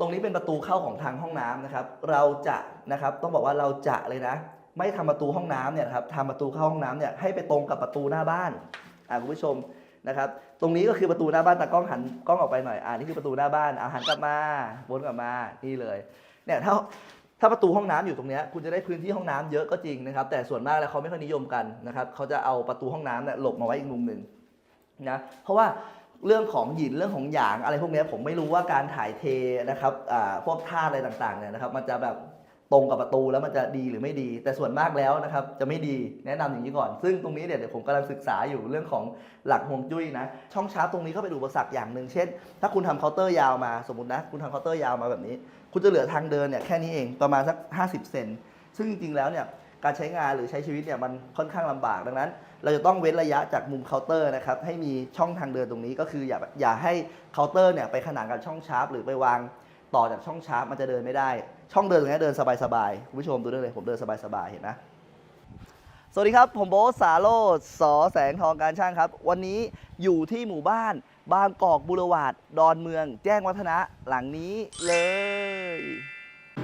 ตรงนี้เป็นประตูเข้าของทางห้องน้ำนะครับ เราจะนะครับต้องบอกว่าเราจะเลยนะ ไม่ทำประตูห้องน้ำเนี่ยครับทำประตูเข้าห้องน้ำเนี่ยให้ไปตรงกับประตูหน้าบ้านอ่าคุณผู้ชมนะครับ ตรงนี้ก็คือประตูหน้าบ้านแตากล้องหันกล้องออกไปหน่อยอ่านี่คือประตูหน้าบ้านอ่าหันกลับมาวนกลับมานี่เลยเนี่ยถ้าถ้าประตูห้องน้ำอยู่ตรงเนี้ยคุณจะได้พื้นที่ห้องน้ำเยอะก็จริงนะครับ แต่ส่วนมากแล้วเขาไม่ค่อยนิยมกันนะครับเขาจะเอาประตูห้องน้ำเนี่ยหลบมาไว้อีกมุมหนึ่งนะเพราะว่า เรื่องของหยินเรื่องของหยางอะไรพวกนี้ผมไม่รู้ว่าการถ่ายเทนะครับพวกธาอะไรต่างๆเนี่ยนะครับมันจะแบบตรงกับประตูแล้วมันจะดีหรือไม่ดี แต่ส่วนมากแล้วนะครับจะไม่ดีแนะนำอย่างนี้ก่อน ซึ่งตรงนี้เนี่ยเดี๋ยวผมกำลังศึกษาอยู่เรื่องของหลักฮวงจุ้ยนะช่องชาร์จตรงนี้ก็เป็นอุปสรรคอย่างหนึ่งเช่น ถ้าคุณทำเคาน์เตอร์ยาวมาสมมตินะคุณทำเคาน์เตอร์ยาวมาแบบนี้ คุณจะเหลือทางเดินเนี่ยแค่นี้เองประมาณสัก 50 เซนซึ่งจริงๆแล้วเนี่ยการใช้งานหรือใช้ชีวิตเนี่ยมันค่อนข้างลำบากดังนั้น เราจะต้องเว้นระยะจากมุมเคาน์เตอร์นะครับให้มีช่องทางเดินตรงนี้ก็คืออย่าอย่าให้เคาน์เตอร์เนี่ยไปขนานกับช่องชาร์ปหรือไปวางต่อจากช่องชาร์ปมันจะเดินไม่ได้ ช่องเดินตรงนี้เดินสบายๆคุณผู้ชมดูได้เลยผมเดินสบายๆเห็นนะสวัสดีครับ ผมโบ๊ทสาโรจน์สอแสงทองการช่างครับ วันนี้อยู่ที่หมู่บ้านบางกอกบุรวาดดอนเมือง แจ้งวัฒนะหลังนี้เลย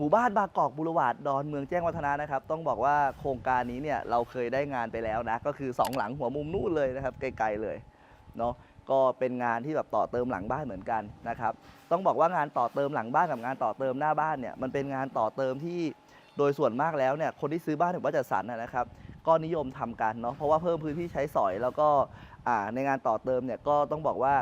หมู่บ้านบางกอกบุรวาดดอนเมืองแจ้งวัฒนะนะครับ ต้องบอกว่าโครงการนี้เนี่ยเราเคยได้งานไปแล้วนะ ก็คือ 2 หลังหัวมุมนู่นเลยนะครับ ไกลๆเลยเนาะก็เป็นงานที่แบบต่อเติมหลังบ้านเหมือนกันนะครับ ต้องบอกว่างานต่อเติมหลังบ้านกับงานต่อเติมหน้าบ้านเนี่ยมันเป็นงานต่อเติมที่โดยส่วนมากแล้วเนี่ยคนที่ซื้อบ้านถือว่าจัดสรรนะนะครับ ก็นิยมทำกันเนาะเพราะว่าเพิ่มพื้นที่ใช้สอยแล้วก็ในงานต่อเติมเนี่ยก็ต้องบอกว่า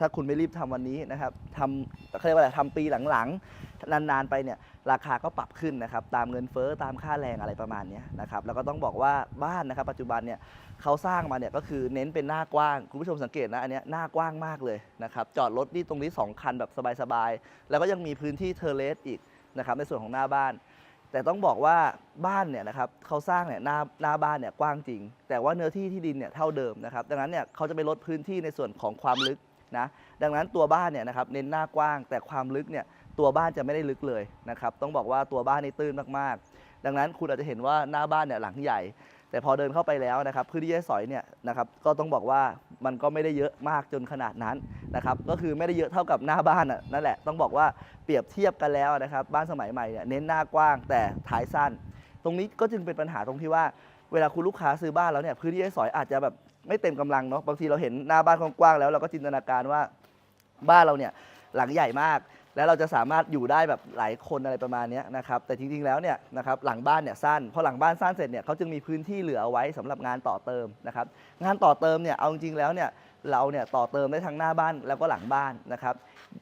ถ้าคุณไม่รีบทำวันนี้นะครับทำเขาเรียกว่าอะไรทำปีหลังๆ นานๆไปเนี่ยราคาก็ปรับขึ้นนะครับตามเงินเฟ้อตามค่าแรงอะไรประมาณนี้นะครับแล้วก็ต้องบอกว่าบ้านนะครับ ปัจจุบันเนี่ยเขาสร้างมาเนี่ยก็คือเน้นเป็นหน้ากว้าง คุณผู้ชมสังเกตนะอันนี้หน้ากว้างมากเลยนะครับจอดรถนี่ตรงนี้ 2 คันแบบสบายๆ แล้วก็ยังมีพื้นที่เทเลสอีกนะครับในส่วนของหน้าบ้าน แต่ต้องบอกว่าบ้านเนี่ยนะครับเขาสร้างเนี่ยหน้าหน้าบ้านเนี่ยกว้างจริง แต่ว่าเนื้อที่ที่ดินเนี่ยเท่าเดิมนะครับดังนั้นเนี่ยเขาจะไปลดพื้นที่ในส่วนของความลึก นะดังนั้นตัวบ้านเนี่ยนะครับเน้นหน้ากว้าง แต่ความลึกเนี่ยตัวบ้านจะไม่ได้ลึกเลยนะครับต้องบอกว่าตัวบ้านนี่ตื้นมากๆ ดังนั้นคุณอาจจะเห็นว่าหน้าบ้านเนี่ยหลังใหญ่ แต่พอเดินเข้าไปแล้วนะครับพื้นที่ใช้สอยเนี่ยนะครับก็ต้องบอกว่ามันก็ไม่ได้เยอะมากจนขนาดนั้นนะครับก็คือไม่ได้เยอะเท่ากับหน้าบ้านนั่นแหละต้องบอกว่าเปรียบเทียบกันแล้วนะครับบ้านสมัยใหม่เนี่ยเน้นหน้ากว้างแต่ท้ายสั้น ตรงนี้ก็จึงเป็นปัญหาตรงที่ว่าเวลาคุณลูกค้าซื้อบ้านแล้วเนี่ยพื้นที่ใช้สอยอาจจะแบบ ไม่เต็มกำลังเนาะบางทีเราเห็นหน้าบ้านกว้างๆแล้วเราก็จินตนาการว่าบ้านเราเนี่ยหลังใหญ่มาก แล้วเราจะสามารถอยู่ได้แบบหลายคนอะไรประมาณนี้นะครับแต่จริงๆแล้วเนี่ยนะครับหลังบ้านเนี่ยสั้นพอหลังบ้านสั้นเสร็จเนี่ยเขาจึงมีพื้นที่เหลือเอาไว้สำหรับงานต่อเติมนะครับงานต่อเติมเนี่ยเอาจริงๆแล้วเนี่ยเราเนี่ยต่อเติมได้ทั้งหน้าบ้านแล้วก็หลังบ้านนะครับ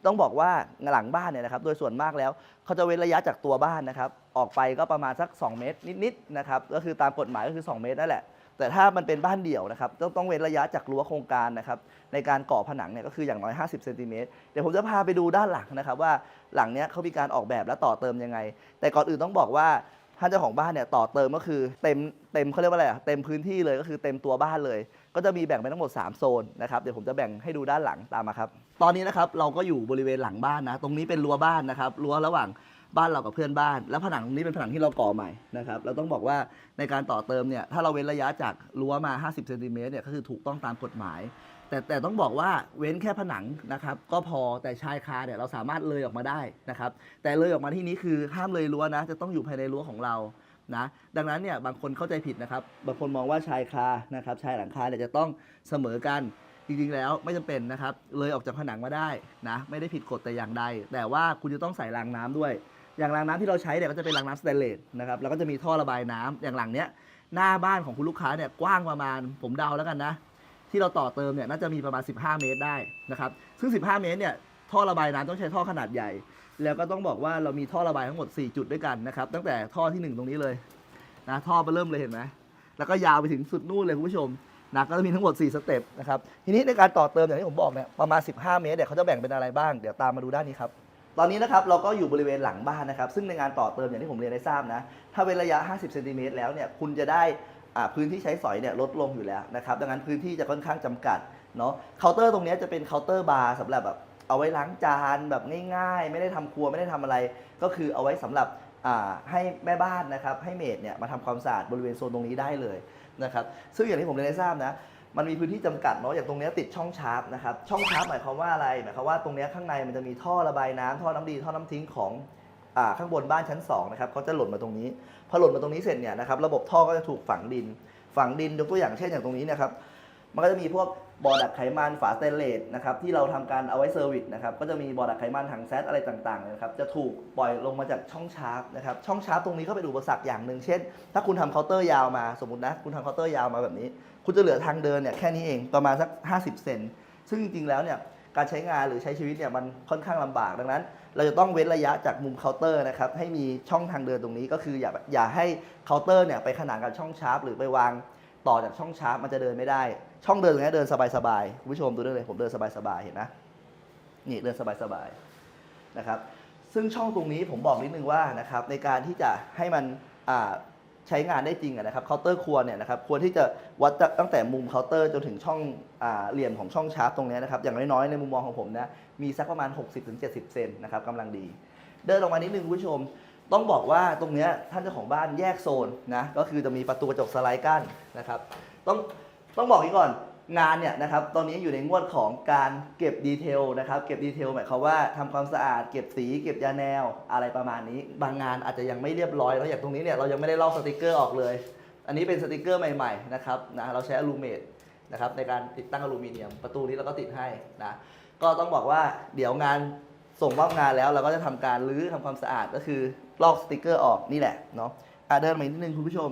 ต้องบอกว่าหลังบ้านเนี่ยนะครับโดยส่วนมากแล้วเขาจะเว้นระยะจากตัวบ้านนะครับออกไปก็ประมาณสัก 2 เมตรนิดๆนะครับก็คือตามกฎหมายก็คือ 2 เมตรนั่นแหละ แต่ถ้ามันเป็นบ้านเดี่ยวนะครับต้องต้องเว้นระยะจากรั้วโครงการนะครับในการก่อผนังเนี่ยก็คืออย่างน้อย 50เซนติเมตรเดี๋ยวผมจะพาไปดูด้านหลังนะครับว่าหลังเนี้ยเขามีการออกแบบและต่อเติมยังไง แต่ก่อนอื่นต้องบอกว่าท่านเจ้าของบ้านเนี่ยต่อเติมก็คือเต็มเต็มเขาเรียกว่าอะไรอะเต็มพื้นที่เลยก็คือเต็มตัวบ้านเลย ก็จะมีแบ่งเป็นทั้งหมด 3 โซนนะครับเดี๋ยวผมจะแบ่งให้ดูด้านหลังตามมาครับตอนนี้นะครับเราก็อยู่บริเวณหลังบ้านนะตรงนี้เป็นรั้วบ้านนะครับรั้วระหว่าง บ้านเรากับเพื่อนบ้าน แล้วผนังตรงนี้เป็นผนังที่เราก่อใหม่นะครับเราต้องบอกว่าในการต่อเติมเนี่ยถ้าเราเว้นระยะจากรั้วมา 50เซนติเมตรเนี่ยก็คือถูกต้องตามกฎหมาย แต่แต่ต้องบอกว่าเว้นแค่ผนังนะครับก็พอแต่ชายคาเนี่ยเราสามารถเลยออกมาได้นะครับแต่เลยออกมาที่นี้คือห้ามเลยรั้วนะ จะต้องอยู่ภายในรั้วของเรานะดังนั้นเนี่ยบางคนเข้าใจผิดนะครับ บางคนมองว่าชายคานะครับชายหลังคาเนี่ยจะต้องเสมอกันจริงๆแล้วไม่จำเป็นนะครับ เลยออกจากผนังมาได้นะไม่ได้ผิดกฎแต่อย่างใด แต่ว่าคุณจะต้องใส่รางน้ำด้วย อย่างรางน้ำที่เราใช้เนี่ยก็จะเป็นรางน้ำสเตนเลสนะครับแล้วก็จะมีท่อระบายน้ำอย่างหลังเนี้ยหน้าบ้านของคุณลูกค้าเนี่ยกว้างประมาณผมเดาแล้วกันนะ ที่เราต่อเติมเนี่ยน่าจะมีประมาณ 15 เมตรได้นะครับซึ่ง 15 เมตรเนี่ยท่อระบายน้ำต้องใช้ท่อขนาดใหญ่ แล้วก็ต้องบอกว่าเรามีท่อระบายทั้งหมด 4 จุดด้วยกันนะครับตั้งแต่ท่อทีหนึ่1 ตรงนี้เลยนะท่อไปเริ่มเลยเห็นไหมแล้วก็ยาวไปถึงสุดนู่นเลยคุณผู้ชมนะก็จะมีทั้งหมด 4 สเต็ปนะครับทีนี้ในการต่อเติมอย่างที่ผมบอกเนี่ยประมาณ 15 เมตรเนี่ยเขาจะแบ่งเป็นอะไรบ้างเดี๋ยวตามมาดูด้านนี้ครับ ตอนนี้นะครับเราก็อยู่บริเวณหลังบ้านนะครับซึ่งในงานต่อเติมอย่างที่ผมเรียนได้ทราบนะถ้าเป็นระยะ 50เซนติเมตรแล้วเนี่ยคุณจะได้พื้นที่ใช้สอยเนี่ยลดลงอยู่แล้วนะครับดังนั้นพื้นที่จะค่อนข้างจำกัดเนาะเคาน์เตอร์ตรงนี้จะเป็นเคาน์เตอร์บาร์สำหรับแบบเอาไว้ล้างจานแบบง่ายๆ ไม่ได้ทำครัวไม่ได้ทำอะไร ก็คือเอาไว้สำหรับให้แม่บ้านนะครับให้เมดเนี่ยมาทำความสะอาดบริเวณโซนตรงนี้ได้เลยนะครับซึ่งอย่างที่ผมเรียนได้ทราบนะ มันมีพื้นที่จำกัดเนาะอย่างตรงนี้ติดช่องชาร์ปนะครับช่องชาร์ปหมายความว่าอะไรหมายความว่าตรงนี้ข้างในมันจะมีท่อระบายน้ำท่อน้ำดีท่อน้ำทิ้งของอข้างบนบ้านชั้น2นะครับเขาจะหล่นมาตรงนี้พอหล่นมาตรงนี้เสร็จเนี่ยนะครับระบบท่อก็จะถูกฝังดิน ฝังดินยกตัวอย่างเช่นอย่างตรงนี้เนะครับมันก็จะมีพวกบ่อดักไขมันฝาสเตนเลสนะครับที่เราทำการเอาไว้เซอร์วิสนะครับก็จะมีบ่อดักไขมันถังแซดอะไรต่างๆนะครับจะถูกปล่อยลงมาจากช่องชาร์ปนะครับช่องชาร์ปตรงนี้ก็เป็นอุปสรรคอย่างหนึ่งเช่น ถ้าคุณทำเคาน์เตอร์ยาวมาสมมตินะคุณทำเคาน์เตอร์ยาวมาแบบนี้ คุณจะเหลือทางเดินเนี่ยแค่นี้เองประมาณสัก 50 เซนซึ่งจริงๆแล้วเนี่ยการใช้งานหรือใช้ชีวิตเนี่ยมันค่อนข้างลำบากดังนั้น เราจะต้องเว้นระยะจากมุมเคาน์เตอร์นะครับให้มีช่องทางเดินตรงนี้ก็คืออย่าอย่าให้เคาน์เตอร์เนี่ยไปขนานกับช่องชาร์ปหรือไปวางต่อจากช่องชาร์ปมันจะเดินไม่ได้ ช่องเดินตรงนี้เดินสบายๆคุณผู้ชมดูได้เลยผมเดินสบายๆเห็นนะนี่เดินสบายๆนะครับซึ่งช่องตรงนี้ผมบอกนิดนึงว่านะครับในการที่จะให้มันอ่า ใช้งานได้จริงอะนะครับเคาน์เตอร์ครัวเนี่ยนะครับควรที่จะวัดตั้งแต่มุมเคาน์เตอร์จนถึงช่องอเหลี่ยมของช่องชาร์ปตรงนี้นะครับอย่างน้อยๆในมุมมองของผมนะมีสักประมาณ 60-70 เซนนะครับกำลังดี เดินออกมานิดนึงคุณผู้ชม ต้องบอกว่าตรงเนี้ยท่านเจ้าของบ้านแยกโซนนะก็คือจะมีประตูกระจกสไลด์กั้นนะครับต้องต้องบอกอีกก่อน งานเนี่ยนะครับตอนนี้อยู่ในงวดของการเก็บดีเทลนะครับเก็บดีเทลหมายความว่าทำความสะอาดเก็บสีเก็บยาแนวอะไรประมาณนี้ บางงานอาจจะยังไม่เรียบร้อยแล้วอย่างตรงนี้เนี่ยเรายังไม่ได้ลอกสติกเกอร์ออกเลย อันนี้เป็นสติกเกอร์ใหม่ๆนะครับนะเราใช้อลูเมตนะครับในการติดตั้งอลูมิเนียม ประตูนี้เราก็ติดให้นะก็ต้องบอกว่าเดี๋ยวงานส่งมอบงานแล้วเราก็จะทำการรื้อทำความสะอาดก็คือลอกสติกเกอร์ออกนี่แหละเนาะอะเดินมาอีกนิดนึงคุณผู้ชม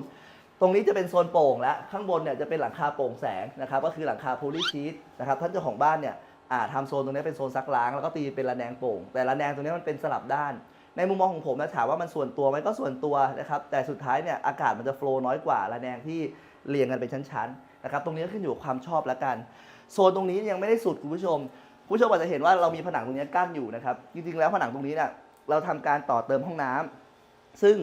ตรงนี้จะเป็นโซนโป่งและข้างบนเนี่ยจะเป็นหลังคาโปร่งแสงนะครับก็คือหลังคาโพลีชีตนะครับท่านเจ้าของบ้านเนี่ยอ่าทำโซนตรงนี้เป็นโซนซักล้างแล้วก็ตีเป็นระแนงโป่ง แต่ระแนงตรงนี้มันเป็นสลับด้าน ในมุมมองของผมนะถามว่ามันส่วนตัวไหมก็ส่วนตัวนะครับแต่สุดท้ายเนี่ยอากาศมันจะโฟล์น้อยกว่าระแนงที่เรียงกันเป็นชั้นๆนะครับตรงนี้ก็ขึ้นอยู่ความชอบแล้วกัน โซนตรงนี้ยังไม่ได้สุดคุณผู้ชมคุณผู้ชมอาจจะเห็นว่าเรามีผนังตรงนี้กั้นอยู่นะครับจริงๆแล้วผนังตรงนี้เนี่ยเราทำการต่อเติมห้องน้ำซึ่ง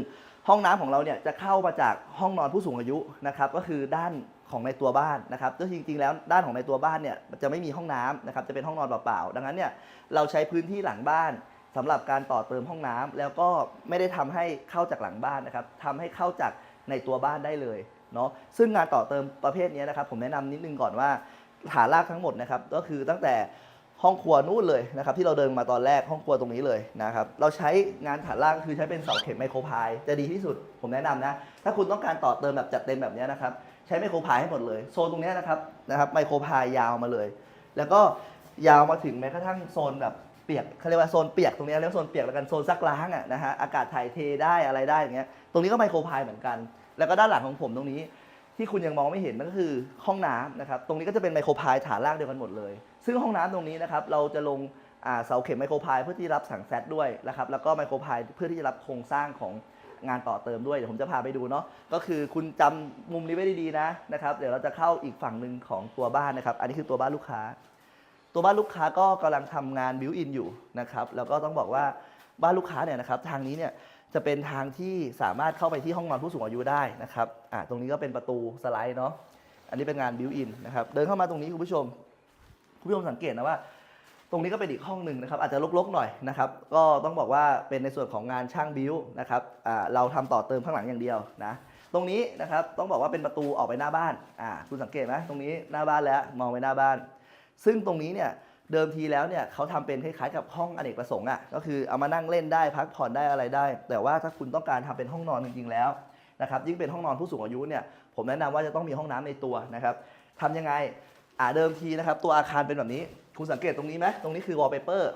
ห้องน้ำของเราเนี่ยจะเข้ามาจากห้องนอนผู้สูงอายุนะครับก็คือด้านของในตัวบ้านนะครับก็จริงๆ แล้วด้านของในตัวบ้านเนี่ยจะไม่มีห้องน้ำนะครับจะเป็นห้องนอนเปล่าๆดังนั้นเนี่ยเราใช้พื้นที่หลังบ้านสำหรับการต่อเติมห้องน้ำแล้วก็ไม่ได้ทำให้เข้าจากหลังบ้านนะครับทำให้เข้าจากในตัวบ้านได้เลยเนาะซึ่งงานต่อเติมประเภทนี้นะครับผมแนะนำนิดนึงก่อนว่าฐานรากทั้งหมดนะครับก็คือตั้งแต่ ห้องครัวนู่นเลยนะครับที่เราเดินมาตอนแรกห้องครัวตรงนี้เลยนะครับเราใช้งานฐานล่างคือใช้เป็นเสาเข็มไมโครพายจะดีที่สุดผมแนะนำนะถ้าคุณต้องการต่อเติมแบบจัดเต็มแบบนี้นะครับใช้ไมโครพายให้หมดเลยโซนตรงนี้นะครับนะครับไมโครพายยาวมาเลย แล้วก็ยาวมาถึงแม้กระทั่งโซนแบบเปียกเขาเรียกว่าโซนเปียกตรงนี้เรียกว่าโซนเปียกแล้วกันโซนซักล้างอะนะฮะอากาศถ่ายเทได้อะไรได้อย่างเงี้ยตรงนี้ก็ไมโครพายเหมือนกัน แล้วก็ด้านหลังของผมตรงนี้ ที่คุณยังมองไม่เห็นนั่นก็คือห้องน้ำนะครับ ตรงนี้ก็จะเป็นไมโครพายฐานล่างเดียวกันหมดเลย ซึ่งห้องน้ำตรงนี้นะครับเราจะลงเสาเข็มไมโครพายเพื่อที่รับสังแซดด้วยนะครับ แล้วก็ไมโครพายเพื่อที่จะรับโครงสร้างของงานต่อเติมด้วย เดี๋ยวผมจะพาไปดูเนาะ ก็คือคุณจำมุมนี้ไว้ดีๆนะนะครับ เดี๋ยวเราจะเข้าอีกฝั่งหนึ่งของตัวบ้านนะครับ อันนี้คือตัวบ้านลูกค้า ตัวบ้านลูกค้าก็กำลังทำงานบิวอินอยู่นะครับ แล้วก็ต้องบอกว่าบ้านลูกค้าเนี่ยนะครับทางนี้เนี่ย จะเป็นทางที่สามารถเข้าไปที่ห้องนอนผู้สูงอายุได้นะครับอ่าตรงนี้ก็เป็นประตูสไลด์เนาะ อันนี้เป็นงานบิวอินนะครับ เดินเข้ามาตรงนี้คุณผู้ชม คุณผู้ชมสังเกตนะว่า ตรงนี้ก็เป็นอีกห้องหนึ่งนะครับ อาจจะรกๆหน่อยนะครับ ก็ต้องบอกว่าเป็นในส่วนของงานช่างบิวนะครับอ่าเราทำต่อเติมข้างหลังอย่างเดียวนะ ตรงนี้นะครับต้องบอกว่าเป็นประตูออกไปหน้าบ้านอ่าคุณสังเกตไหมตรงนี้หน้าบ้านแล้วมองไปหน้าบ้าน ซึ่งตรงนี้เนี่ย เดิมทีแล้วเนี่ยเขาทำเป็นคล้ายๆกับห้องอเนกประสงค์อะก็คือเอามานั่งเล่นได้พักผ่อนได้อะไรได้ แต่ว่าถ้าคุณต้องการทำเป็นห้องนอนจริงๆแล้วนะครับยิ่งเป็นห้องนอนผู้สูงอายุเนี่ยผมแนะนำว่าจะต้องมีห้องน้ำในตัวนะครับทำยังไงอ่าเดิมทีนะครับ ตัวอาคารเป็นแบบนี้คุณสังเกตตรงนี้ไหมตรงนี้คือวอลเปเปอร์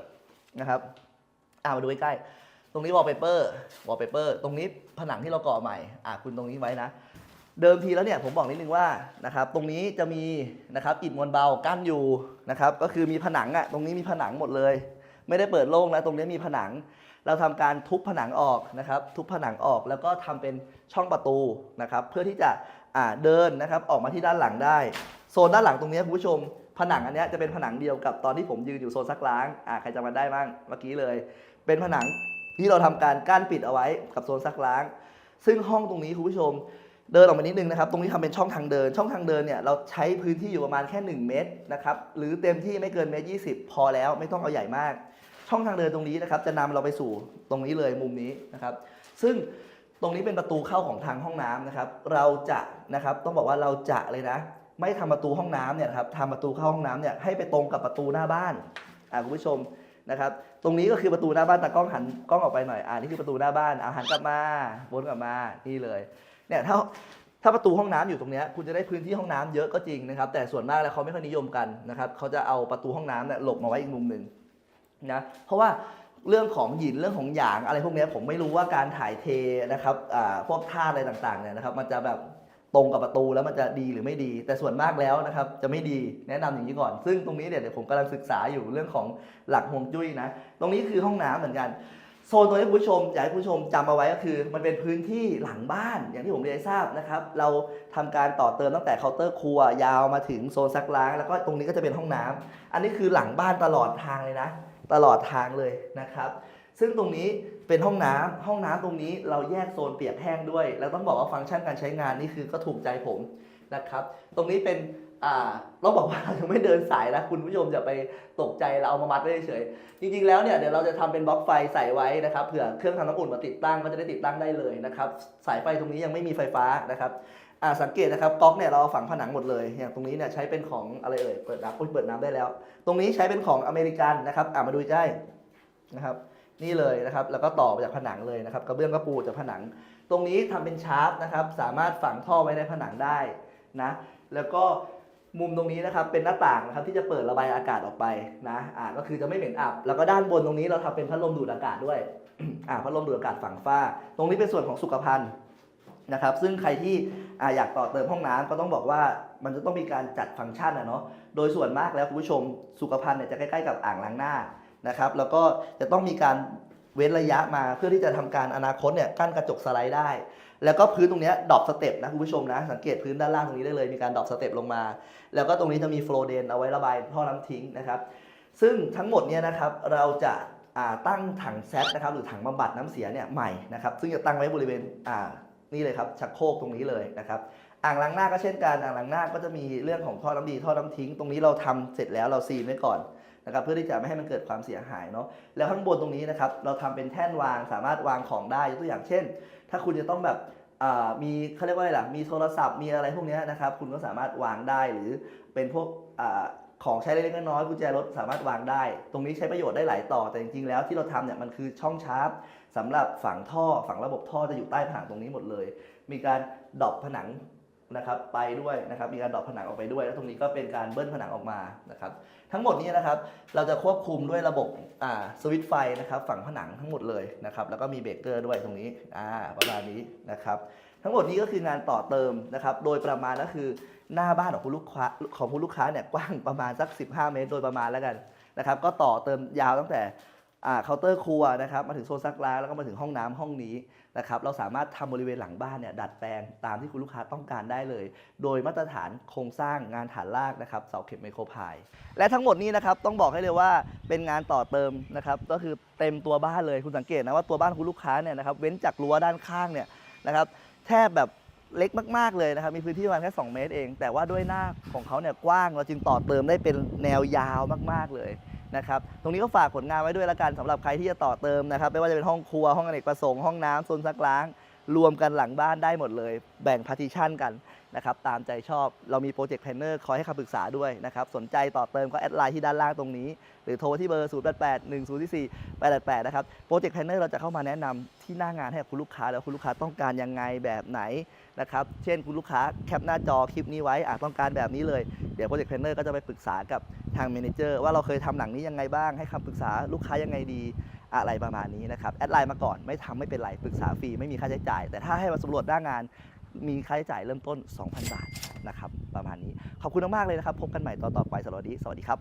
นะครับอ่ามาดูใกล้ๆตรงนี้วอลเปเปอร์วอลเปเปอร์ตรงนี้ผนังที่เราก่อใหม่อ่าคุณตรงนี้ไว้นะ เดิมทีแล้วเนี่ยผมบอกนิดนึงว่านะครับตรงนี้จะมีนะครับอิฐมวลเบากั้นอยู่นะครับก็คือมีผนังอะ่ะตรงนี้มีผนังหมดเลย ไม่ได้เปิดโล่งนะตรงนี้มีผนัง เราทำการทุบผนังออกนะครับทุบผนังออกแล้วก็ทำเป็นช่องประตูนะครับเพื่อที่จะอ่าเดินนะครับออกมาที่ด้านหลังได้ โซนด้านหลังตรงนี้คุณผู้ชม ผนังอันนี้จะเป็นผนังเดียวกับตอนที่ผมยืนอยู่โซนซักล้างอ่าใครจำมันได้บ้างเมื่อกี้เลย เป็นผนังที่เราทำการกั้นปิดเอาไว้กับโซนซักล้าง ซึ่งห้องตรงนี้คุณผู้ชม เดินออกมานิดนึงนะครับ ตรงนี้ทำเป็นช่องทางเดิน ช่องทางเดินเนี่ยเราใช้พื้นที่อยู่ประมาณแค่ 1 เมตรนะครับ หรือเต็มที่ไม่เกินเมตรยีพอแล้วไม่ต้องเอาใหญ่มาก ช่องทางเดินตรงนี้นะครับ จะนำเราไปสู่ตรงนี้เลยมุมนี้นะครับ ซึ่งตรงนี้เป็นประตูเข้าของทางห้องน้ำนะครับ เราจะนะครับต้องบอกว่าเราจะเลยนะ ไม่ทำประตูห้องน้ำเนี่ยครับทำประตูเข้าห้องน้ำเนี่ยให้ไปตรงกับประตูหน้าบ้านอ่าคุณผู้ชมนะครับ ตรงนี้ก็คือประตูหน้าบ้านตากล้องหันกล้องออกไปหน่อยอ่านี่คือประตูหน้าบ้านอ่าหันกลับมาวนกลับมานี่เลย เนี่ยถ้าถ้าประตูห้องน้ำอยู่ตรงนี้คุณจะได้พื้นที่ห้องน้ำเยอะก็จริงนะครับ แต่ส่วนมากแล้วเขาไม่ค่อยนิยมกันนะครับเขาจะเอาประตูห้องน้ำเนี่ยหลบมาไว้อีกมุมหนึ่งนะเพราะว่าเรื่องของหินเรื่องของหยางอะไรพวกนี้ผมไม่รู้ว่าการถ่ายเทนะครับอ่าพวกธาตุอะไรต่างๆเนี่ยนะครับ มันจะแบบตรงกับประตูแล้วมันจะดีหรือไม่ดี แต่ส่วนมากแล้วนะครับจะไม่ดีแนะนำอย่างนี้ก่อน ซึ่งตรงนี้เนี่ยเดี๋ยวผมกำลังศึกษาอยู่เรื่องของหลักฮวงจุ้ยนะ ตรงนี้คือห้องน้ำเหมือนกัน โซนตรงนี้คุณผู้ชมอยากให้คุณผู้ชมจำเอาไว้ก็คือ มันเป็นพื้นที่หลังบ้านอย่างที่ผมเรียนให้ทราบนะครับ เราทำการต่อเติมตั้งแต่เคาน์เตอร์ครัว ยาวมาถึงโซนซักล้าง แล้วก็ตรงนี้ก็จะเป็นห้องน้ำอันนี้คือหลังบ้านตลอดทางเลยนะ ตลอดทางเลยนะครับ ซึ่งตรงนี้เป็นห้องน้ำห้องน้ำตรงนี้เราแยกโซนเปียกแห้งด้วย แล้วต้องบอกว่าฟังก์ชันการใช้งานนี่คือก็ถูกใจผมนะครับ ตรงนี้เป็น อ่าบอกว่าเรายังไม่เดินสายนะคุณผู้ชมจะไปตกใจเราเอามามัดไว้เฉยจริงๆแล้วเนี่ยเดี๋ยวเราจะทำเป็นบล็อกไฟใส่ไว้นะครับเผื่อเครื่องทำน้ำอุ่นมาติดตั้งก็จะได้ติดตั้งได้เลยนะครับสายไฟตรงนี้ยังไม่มีไฟฟ้านะครับสังเกตนะครับก๊อกเนี่ยเราฝังผนังหมดเลยอย่างตรงนี้เนี่ยใช้เป็นของอะไรเอ่ยเปิดน้ำเปิดน้ำได้แล้ว ตรงนี้ใช้เป็นของอเมริกันนะครับอ่ามาดูใกล้นะครับนี่เลยนะครับแล้วก็ต่อจากผนังเลยนะครับกระเบื้องก็ปูจากผนัง ตรงนี้ทำเป็นชาร์ปนะครับสามารถฝังท่อไว้ในผนังได้นะแล้วก็ มุมตรงนี้นะครับเป็นหน้าต่างนะครับที่จะเปิดระบายอากาศออกไปนะอ่าก็คือจะไม่เหม็นอับ แล้วก็ด้านบนตรงนี้เราทำเป็นพัดลมดูดอากาศด้วยอ่าพัดลมดูดอากาศฝั่งฝ้า ตรงนี้เป็นส่วนของสุขภัณฑ์นะครับ ซึ่งใครที่อ่าอยากต่อเติมห้องน้ำก็ต้องบอกว่ามันจะต้องมีการจัดฟังก์ชันนะเนาะโดยส่วนมากแล้วคุณผู้ชมสุขภัณฑ์เนี่ยจะใกล้ๆกับอ่างล้างหน้านะครับ แล้วก็จะต้องมีการเว้นระยะมาเพื่อที่จะทำการอนาคตเนี่ยกั้นกระจกสไลด์ได้ แล้วก็พื้นตรงนี้ดรอปสเต็ปนะคุณผู้ชมนะ สังเกตพื้นด้านล่างตรงนี้ได้เลยมีการดรอปสเต็ปลงมา แล้วก็ตรงนี้จะมีโฟลเดนเอาไว้ระบายท่อน้ำทิ้งนะครับซึ่งทั้งหมดเนี่ยนะครับเราจะาตั้งถังแซดนะครับหรือถังบำบัดน้ำเสียเนี่ยใหม่นะครับซึ่งจะตั้งไว้บริเวณนี่เลยครับชักโครกตรงนี้เลยนะครับอ่างล้างหน้าก็เช่นกันอ่างล้างหน้าก็จะมีเรื่องของท่อน้ำดีท่อน้ำทิ้ง ตรงนี้เราทำเสร็จแล้วเราซีนไว้ก่อนนะครับเพื่อที่จะไม่ให้มันเกิดความเสียหายเนาะแล้วข้างบนตรงนี้นะครับเราทำเป็นแท่นวางสามารถวางของได้ยกตัวอย่างเช่น ถ้าคุณจะต้องแบบมีเขาเรียกว่าอะไรล่ะ มีโทรศัพท์ มีอะไรพวกนี้นะครับ คุณก็สามารถวางได้หรือเป็นพวกอของใช้เล็กๆน้อยๆกุญแจรถสามารถวางได้ ตรงนี้ใช้ประโยชน์ได้หลายต่อ แต่จริงๆ แล้วที่เราทำเนี่ยมันคือช่องชาร์จสำหรับฝังท่อฝังระบบท่อจะอยู่ใต้ผนังตรงนี้หมดเลย มีการดรอปผนัง นะครับไปด้วยนะครับมีการดรอปผนังออกไปด้วย แล้วตรงนี้ก็เป็นการเบิ้ลผนังออกมานะครับทั้งหมดนี้นะครับเราจะควบคุมด้วยระบบอ่าสวิตช์ไฟนะครับฝั่งผนังทั้งหมดเลยนะครับแล้วก็มีเบรกเกอร์ด้วยตรงนี้อ่าประมาณนี้นะครับทั้งหมดนี้ก็คืองานต่อเติมนะครับโดยประมาณก็คือหน้าบ้านของคุณลูกค้าของคุณลูกค้าเนี่ยกว้างประมาณสัก 15 เมตรโดยประมาณแล้วกันนะครับก็ต่อเติมยาวตั้งแต่ เคาน์เตอร์ครัวนะครับมาถึงโซนซักล้างแล้วก็มาถึงห้องน้ำห้องนี้นะครับเราสามารถทำบริเวณหลังบ้านเนี่ยดัดแปลงตามที่คุณลูกค้าต้องการได้เลย โดยมาตรฐานโครงสร้างงานฐานรากนะครับเสาเข็มไมโครพาย และทั้งหมดนี้นะครับต้องบอกให้เลยว่าเป็นงานต่อเติมนะครับก็คือเต็มตัวบ้านเลยคุณสังเกตนะว่าตัวบ้านคุณลูกค้าเนี่ยนะครับเว้นจากรั้วด้านข้างเนี่ยนะครับแทบแบบเล็กมาก ๆ เลยนะครับ มีพื้นที่ประมาณแค่ 2 เมตรเอง แต่ว่าด้วยหน้าของเขาเนี่ยกว้าง เราจึงต่อเติมได้เป็นแนวยาวมาก ๆ เลย นะครับตรงนี้ก็ฝากผลงานไว้ด้วยละกันสำหรับใครที่จะต่อเติมนะครับไม่ว่าจะเป็นห้องครัวห้องอเนกประสงค์ห้องน้ำโซนซักล้าง รวมกันหลังบ้านได้หมดเลยแบ่งพาร์ติชันกันนะครับตามใจชอบเรามีโปรเจกต์แพนเนอร์คอยให้คำปรึกษาด้วยนะครับสนใจต่อเติมก็แอดไลน์ที่ด้านล่างตรงนี้ หรือโทรที่เบอร์ 0 8 8 1 0 4 8 8 8 นะครับโปรเจกต์แพนเนอร์เราจะเข้ามาแนะนำที่หน้างานให้กับคุณลูกค้า แล้วคุณลูกค้าต้องการยังไงแบบไหนนะครับเช่นคุณลูกค้าแคปหน้าจอคลิปนี้ไว้อาจต้องการแบบนี้เลย เดี๋ยวโปรเจกต์แพนเนอร์ก็จะไปปรึกษากับทางเมนเจอร์ว่าเราเคยทำหนังนี้ยังไงบ้างให้คำปรึกษาลูกค้ายังไงดีอะไรประมาณนี้นะครับแอดไลน์มาก่อนไม่ทำไม่เป็นไรปรึกษาฟรีไม่มีค่าใช้จ่าย แต่ถ้าให้มาสำรวจหน้างานมีค่าใช้จ่ายเริ่มต้น 2,000 บาทนะครับประมาณนี้ขอบคุณมากๆเลยนะครับพบกันใหม่ตอนต่อไปสวัสดีสวัสดีครับ